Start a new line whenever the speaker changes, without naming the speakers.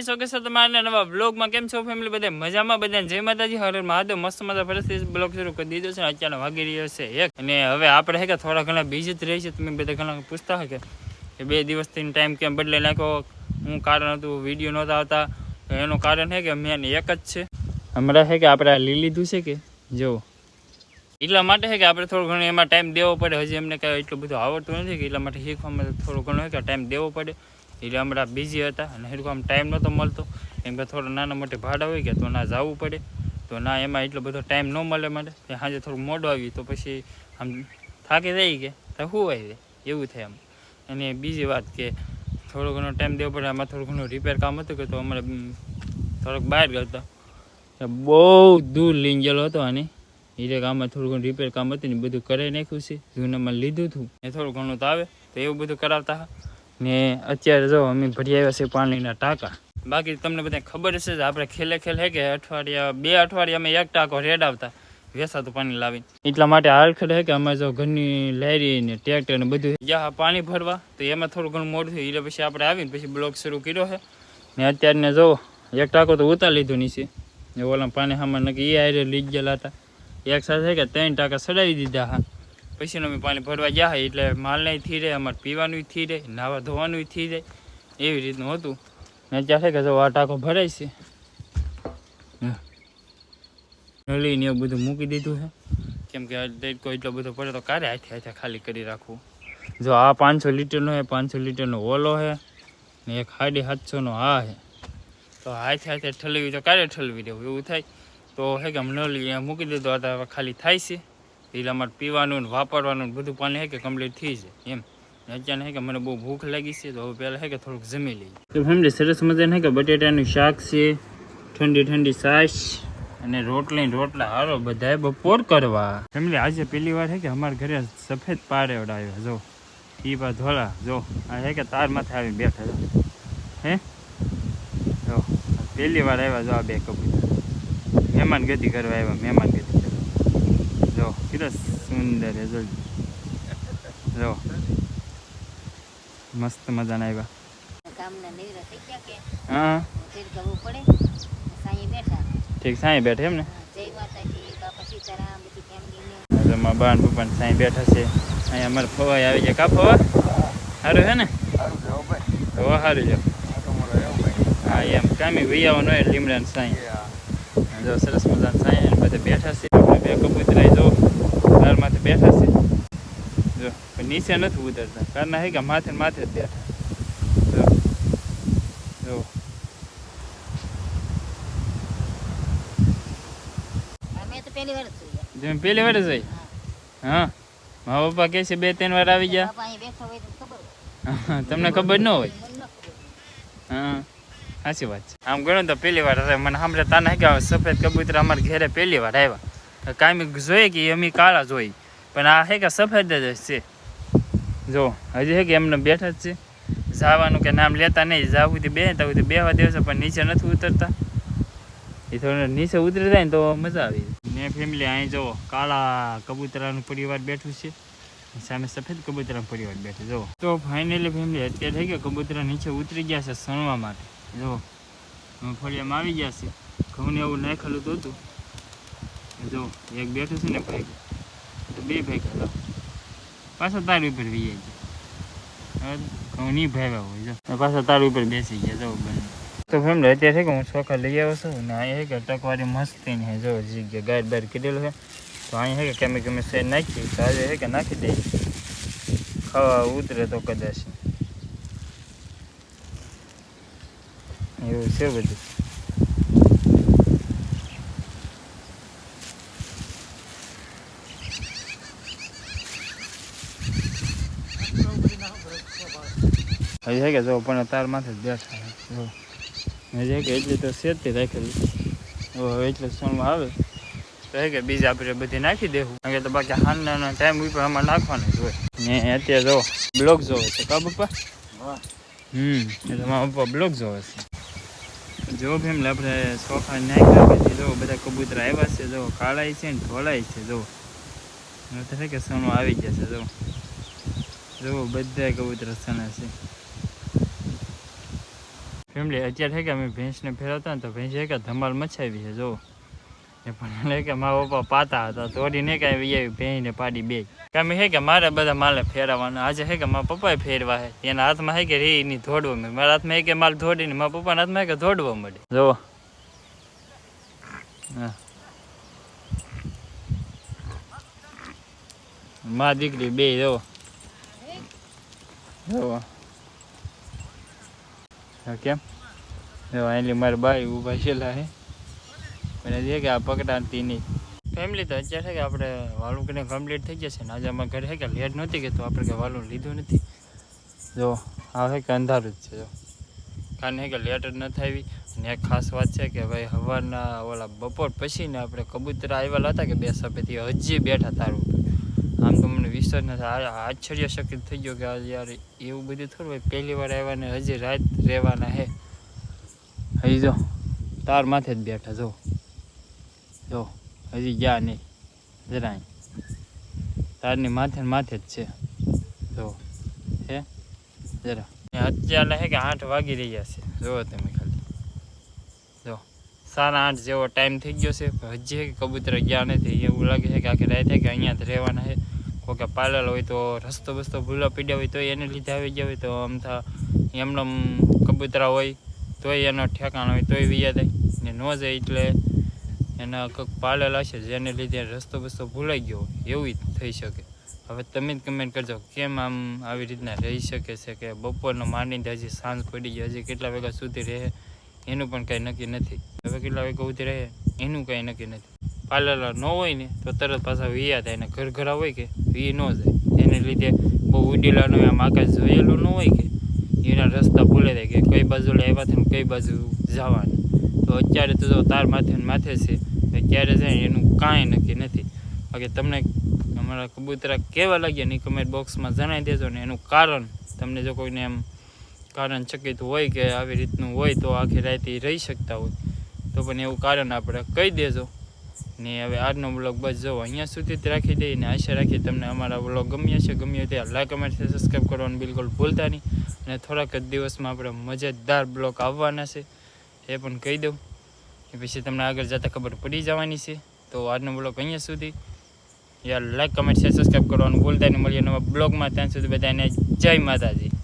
Family શોકે છે તમારા નવા બ્લોગમાં કેમ છો ફેમિલી બધા મજામાં? બધા જય માતાજી. હરે મહાદેવ મસ્ત મજા ફરીથી બ્લોગ શરૂ કરી દીધો છે અત્યારે વાગી રહ્યો છે એક. અને હવે આપણે હે કે થોડા ઘણા બીજી જ રહી છે તમે બધા ઘણા પૂછતા હોય કે બે દિવસથી ટાઈમ કેમ બદલાઈ નાખ્યો? હું કારણ હતું વીડિયો નહોતા આવતા. એનું કારણ છે કે મેન એક જ છે. હમણાં હે કે આપણે આ લઈ લીધું છે કે? જો એટલા માટે છે કે આપણે થોડું ઘણું એમાં ટાઈમ દેવો પડે. હજી એમને કાંઈ એટલું બધું આવડતું નથી કે એટલા માટે શીખવામાં થોડું ઘણું કે ટાઈમ દેવો પડે. એટલે હમણાં બીજી હતા અને એટલું આમ ટાઈમ નહોતો મળતો. એમ કે થોડા નાના મોટે ભાડા હોય કે તો ના જવું પડે. તો ના એમાં એટલો બધો ટાઈમ ન મળે તે સાંજે થોડું મોડું આવ્યું, તો પછી આમ થાકી રહી કે તો શું આવી એવું થાય આમ. અને બીજી વાત કે થોડો ઘણો ટાઈમ દેવો પડે. આમાં થોડું ઘણું રિપેર કામ હતું કે તો અમારે થોડોક બહાર ગયો હતો. બહુ દૂર લઈને ગયેલો હતો અને એટલે આમાં થોડું ઘણું રિપેર કામ હતું ને બધું કરાવી નાખ્યું છે. જૂનામાં લીધું હતું. એ થોડું ઘણું તો આવે. તો એવું બધું કરાવતા હા ને અત્યારે જો અમે ભરી આવ્યા છે પાણીના ટાંકા. બાકી તમને બધા ખબર છે જ, આપણે ખેલે ખેલ હે કે અઠવાડિયા, બે અઠવાડિયા અમે એક ટાંકો રેડ આવતા, વેસાતું પાણી લાવીને. એટલા માટે હાલખડ હે કે અમે જો ઘરની લારી ને ટ્રેક્ટર ને બધું જ્યાં પાણી ભરવા, તો એમાં થોડું ઘણું મોડું થયું એટલે પછી આપણે આવીને પછી બ્લોક શરૂ કર્યો છે ને અત્યારને જો એક ટાંકો તો ઉતાર લીધો નીચે. ને ઓલા પાણી સામાન નક્કી એ આરે લીજ ગયેલા હતા. એક સાથે કે ત્રણ ટાંકા સડાવી દીધા હા. પછી અમે પાણી ભરવા હોય એટલે માલને થઈ રહે અમારે પીવાનું થઈ રહે નાવા ધોવાનું થઈ રહે એવી રીતનું હતું. ને છે કે જો આ ટાંકો ભરાય છે. નળીને નળી એવું બધું મૂકી દીધું છે કેમ કે આ એટલો બધો પડે તો કારે હાથે હાથે ખાલી કરી રાખવું. જો આ પાંચસો લીટરનો છે પાંચસો લીટરનો ઓલો છે ને એક સાડી સાતસોનો આ છે તો હાથે હાથે ઠલવી, તો કારે ઠલવી દેવું એવું થાય. તો હે કે આમ નળી મૂકી દીધો હતા ખાલી થાય છે. એટલે અમારે પીવાનું ને વાપરવાનું બધું પાણી હે કે કમ્પ્લીટ થઈ જાય, એમ. અત્યારે હે કે મને બહુ ભૂખ લાગી છે, તો હવે પહેલાં હે કે થોડુંક જમી લઈએ. તો ફેમિલી, સરસ મજા હે કે બટેટાનું શાક છે, ઠંડી ઠંડી છાશ અને રોટલી રોટલા. હારો બધાએ બપોર કરવા. ફેમિલી, આજે પહેલી વાર હે કે અમારા ઘરે સફેદ પારેવડ આવ્યો, જો. ઈ બા ધોળા, જો. આ હે કે તાર માથે આવી બેઠા હે? જો, પહેલી વાર આવ્યા જો આ બે કબૂતર. મહેમાન ગતિ કરવા આવ્યા મહેમાન ગતિ સુંદર છે જો મસ્ત મજાના આવ્યા હા
બધી
પપ્પા સાંઈ બેઠા છે અહીંયા અમારે ફવાઈ આવી ગયા કા સારું છે ને સારું છે હા એમ કામી ભાઈ આવવાનું હોય લીમડા સાંઈ જો સરસ મજાના સાંઈ અને બેઠા છે આપણે બે કબૂતરા જો તાર માથે બેઠા છે જો પણ નીચે નથી ઉતરતા. કારણ હે કે માથે માથે જ બેઠા. જો.
પહેલી વાર
જઈ હા. મારા પપ્પા કહે છે બે ત્રણ વાર આવી ગયા તમને ખબર ન હોય. હા. સાચી વાત છે. આમ ગણો તો પહેલી વાર મને સાંભળે તાને આ સફેદ કબૂતર અમારા ઘરે પહેલી વાર આવ્યા. કાંઈ જોઈએ કે અમે કાળા જોઈ પણ આ હે કે સફેદ જ છે. જો, હજી છે કે એમને બેઠા જ છે. જવાનું કે નામ લેતા નહીં, જાવું સુધી બે તો બેવા દિવસે પણ નીચે નથી ઉતરતા. એ થોડું નીચે ઉતરી જાય ને તો મજા આવી ને ફેમિલી અહીં જુઓ કાળા કબૂતરાનું પરિવાર બેઠું છે. સામે સફેદ કબૂતરા પરિવાર બેઠો જો. તો ફાઇનલી ફેમિલી અત્યારે થઈ ગયો કબૂતરા નીચે ઉતરી ગયા છે સણવા માટે. જો ફળિયામાં આવી ગયા છે. ઘઉંને એવું નાખેલું તો હતું. જો, એક બેઠું છે ને ભાઈ. તો બે ભાઈ ખરા પાછા તાર ઉપર વી જાય ઘઉં નહીં ભાવ્યા હોય, જો. અને પાછા તાર ઉપર બેસી ગયા, જો, બંને. તો ફેમિલી, અત્યારે છે કે હું ચોખા લઈ આવ્યો છું ને અહીંયા છે કે ટકવારી મસ્તી ને જો જગ્યા ગાય બાર કીધેલું છે. તો અહીંયા છે કે કેમે કેમે શેર નાખી, તો આજે છે કે નાખી દઈ ખાવા ઉતરે તો કદાચ. એવું છે બધું. હજી છે કે જો પણ તાર માથે જ બેઠા છે. જો. હજી કે એટલી તો શેરતી રાખેલી. હવે એટલે સોનમાં આવે. તો હે કે બીજ આપણે બધી નાખી દેવું. કારણ કે તો બાકી હાલના ટાઈમ ઉપર આમાં નાખવાનો જ હોય. ને અત્યારે જો બ્લોક જોવે છે. કા પપ્પા? હમ એટલે મારા પપ્પા બ્લોક જોવે છે. જો ફેમિલી આપણે સોફા નાખ્યા પછી જો બધા કબૂતર આવ્યા છે. જો કાળાય છે ને ઢોળાય છે જો. કે સોનું આવી જશે જો. જો બધા કબૂતરા સણા છે. ફેમિલી અત્યારે છે કે અમે ભેંસને ફેરવતા ને તો ભેંસ છે કે ધમાલ મચાવી છે, જો. એ પણ કે મારા પપ્પા પાતા હતા દોડીને કે કાંઈ આવી ભેંસને પાડી બે. કામે છે કે મારે બધા માલે ફેરવવાના, આજે છે કે મારા પપ્પાએ ફેરવા છે. એના હાથમાં છે કે રે, એની ધોડવા મળે. મારા હાથમાં કે માલ ધોડીને, મારા પપ્પાના હાથમાં કે ધોડવા મળે. જો. હા. માં દીકરી બે, જો. કેમ? એટલે મારા બાઈ ઊભા છેલ્લા હે. મને છે કે આ પકડાતી નહીં ફેમિલી તો અત્યારે છે કે આપણે વાલું કરીને કમ્પ્લીટ થઈ જશે ને આજે અમારા ઘરે છે કે લેટ નહોતી કે તો આપણે કે વાલું લીધું નથી. જો આ છે કે અંધારું જ છે જો. કારણ કે લેટ જ ન થાવી અને એક ખાસ વાત છે કે ભાઈ સવારના ઓલા બપોર પછી ને આપણે કબૂતરા આવેલા હતા કે બે સફેદી હજી બેઠા તારું આમ તો મને વિશ્વાસ નથી. આશ્ચર્ય આશ્ચર્યચકિત થઈ ગયો કે આ યાર એવું બધું થોડું પહેલી વાર આવ્યા ને હજી રાત રહેવાના હે. હજી જો, તાર માથે જ બેઠા, જો. જો, હજી ગયા નહીં જરા અહીં. તારની માથે માથે જ છે. જો, હે? જરા. અત્યારે હે કે આઠ વાગી રહ્યા છે. જુઓ તમે ખાલી. જો, સાડા આઠ જેવો ટાઈમ થઈ ગયો છે. હજી કે કબૂતર ગયા નથી. એવું લાગે છે કે આખી રાત કે અહીંયા જ રહેવાના છે કોઈ કે પાલેલ હોય તો, રસ્તો બસ્તો ભૂલા પીડ્યા હોય તો એને લીધે આવી ગયા હોય તો આમ થા એમને કબૂતરા હોય. તોય એનો ઠેકાણ હોય, તોય વિયા થાય ને ન જાય એટલે એના કંઈક પાલેલા છે જેને લીધે રસ્તો બસ્તો ભૂલાઈ ગયો એવું થઈ શકે. હવે તમે જ કમેન્ટ કરજો, કેમ આમ આવી રીતના રહી શકે છે કે બપોરનો માંડીને હજી સાંજ પડી ગઈ, હજી કેટલા વાગ્યા સુધી રહે? એનું પણ કંઈ નક્કી નથી. હવે કેટલા વાગ્યા સુધી રહે? એનું કંઈ નક્કી નથી. પાલેલા ન હોય ને, તો તરત પાછા વિયા થાય. ને ઘર ઘરા હોય કે વી ન જાય. એને લીધે બહુ ઉડીલાનો આમ આકાશ જોયેલું ન હોય કે એના રસ્તા ભૂલે જાય કે કઈ બાજુ લેવા છે કઈ બાજુ જવાનું. તો અત્યારે તો જો તાર માથે માથે છે ક્યારે જાય એનું કાંઈ નક્કી નથી. બાકી તમને અમારા કબૂતરા કેવા લાગ્યા ને કમેન્ટ બોક્સમાં જણાવી દેજો ને એનું કારણ. તમને જો કોઈને એમ કારણ ચકિત હોય કે આવી રીતનું હોય તો આખી રાતે રહી શકતા હોય. તો પણ એવું કારણ આપણે કહી દેજો. ને હવે આજનો બ્લોગ બસ જો, અહીંયા સુધી જ રાખી દઈએ ને આશા રાખીએ તમને અમારા બ્લોગ ગમ્યા છે ગમ્યો ત્યાં લાઈક કમેન્ટ સબસ્ક્રાઈબ કરવાનું બિલકુલ ભૂલતા નહીં. અને થોડાક જ દિવસમાં આપણે મજેદાર બ્લોગ આવવાના છે, એ પણ કહી દઉં. એ પછી તમને આગળ જતાં ખબર પડી જવાની છે. તો આજનો બ્લોગ અહીંયા સુધી. યાર લાઈક કમેન્ટ સબસ્ક્રાઈબ કરવાનું ભૂલતા નહીં. મળીએ નવા બ્લોગમાં ત્યાં સુધી બધાને જય માતાજી.